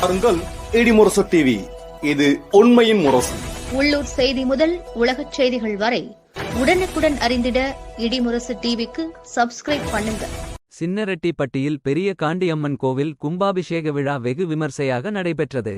பாருங்கள் இடிமுரசு டிவி இது உண்மையின் முரசு. உள்ளூர் செய்தி முதல் உலகச் செய்திகள் வரை உடனுக்குடன் அறிந்திட இடிமுரசு டிவிக்கு சப்ஸ்கிரைப் பண்ணுங்க. சின்னரெட்டிப்பட்டியில் பெரிய காண்டியம்மன் கோவில் கும்பாபிஷேக விழா வெகு விமர்சையாக நடைபெற்றது.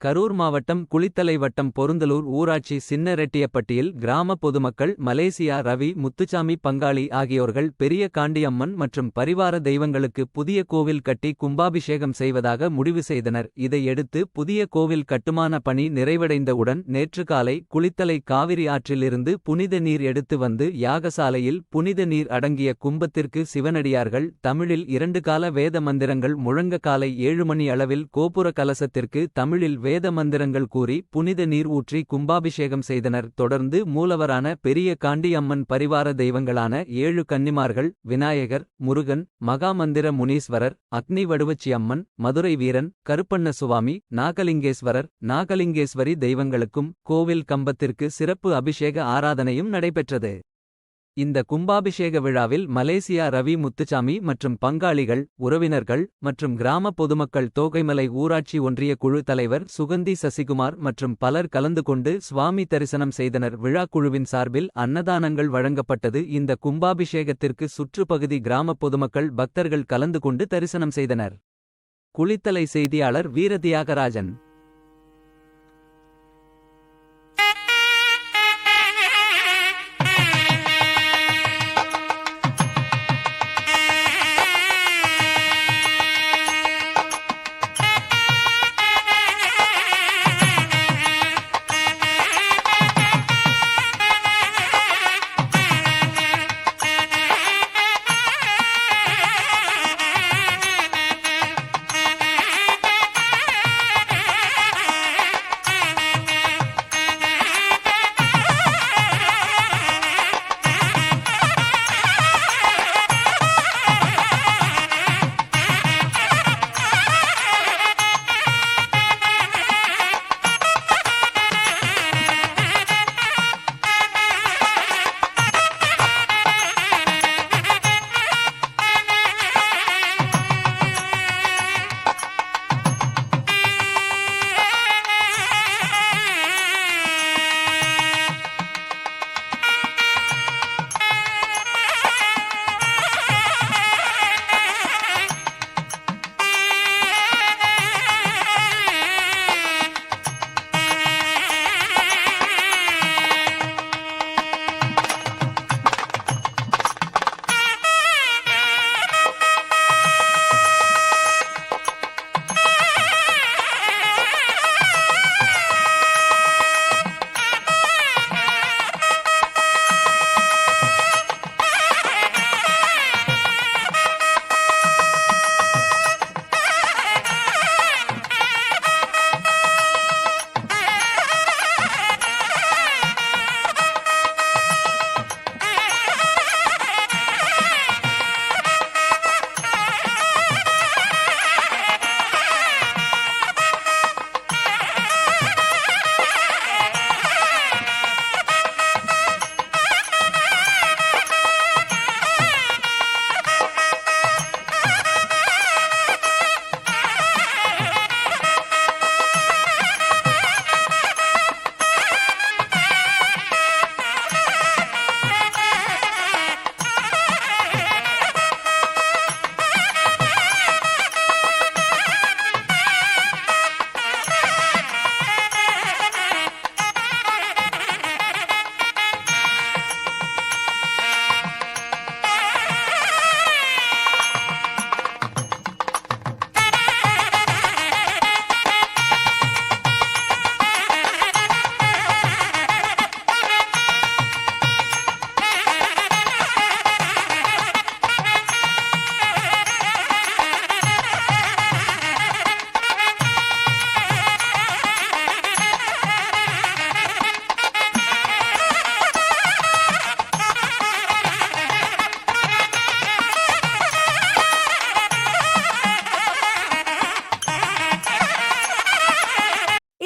கரூர் மாவட்டம் குளித்தலை வட்டம் பொருந்தலூர் ஊராட்சி சின்னரெட்டியப்பட்டியில் கிராம பொதுமக்கள் மலேசியா ரவி முத்துச்சாமி பங்காளி ஆகியோர்கள் பெரிய காண்டியம்மன் மற்றும் பரிவார தெய்வங்களுக்கு புதிய கோவில் கட்டி கும்பாபிஷேகம் செய்வதாக முடிவு செய்தனர். இதையடுத்து புதிய கோவில் கட்டுமான பணி நிறைவடைந்தவுடன் நேற்று காலை குளித்தலை காவிரி ஆற்றிலிருந்து புனித நீர் எடுத்து வந்து யாகசாலையில் புனித நீர் அடங்கிய கும்பத்திற்கு சிவனடியார்கள் தமிழில் இரண்டு கால வேத மந்திரங்கள் முழங்க காலை ஏழு மணி அளவில் கோபுர கலசத்திற்கு தமிழில் வேத மந்திரங்கள் கூறி புனித நீர் ஊற்றி கும்பாபிஷேகம் செய்தனர். தொடர்ந்து மூலவரான பெரிய காண்டியம்மன் பரிவார தெய்வங்களான ஏழு கன்னிமார்கள் விநாயகர் முருகன் மகாமந்திர முனீஸ்வரர் அக்னி வடுவச்சி அம்மன் மதுரை வீரன் கருப்பண்ண சுவாமி நாகலிங்கேஸ்வரர் நாகலிங்கேஸ்வரி தெய்வங்களுக்கும் கோவில் கம்பத்திற்கு சிறப்பு அபிஷேக ஆராதனையும் நடைபெற்றது. இந்த கும்பாபிஷேக விழாவில் மலேசியா ரவி முத்துச்சாமி மற்றும் பங்காளிகள் உறவினர்கள் மற்றும் கிராம பொதுமக்கள் தோகைமலை ஊராட்சி ஒன்றிய குழு தலைவர் சுகந்தி சசிகுமார் மற்றும் பலர் கலந்து கொண்டு சுவாமி தரிசனம் செய்தனர். விழா குழுவின் சார்பில் அன்னதானங்கள் வழங்கப்பட்டது. இந்த கும்பாபிஷேகத்திற்கு சுற்றுப்பகுதி கிராம பொதுமக்கள் பக்தர்கள் கலந்து கொண்டு தரிசனம் செய்தனர். குளித்தலை செய்தியாளர் வீரதியாகராஜன்.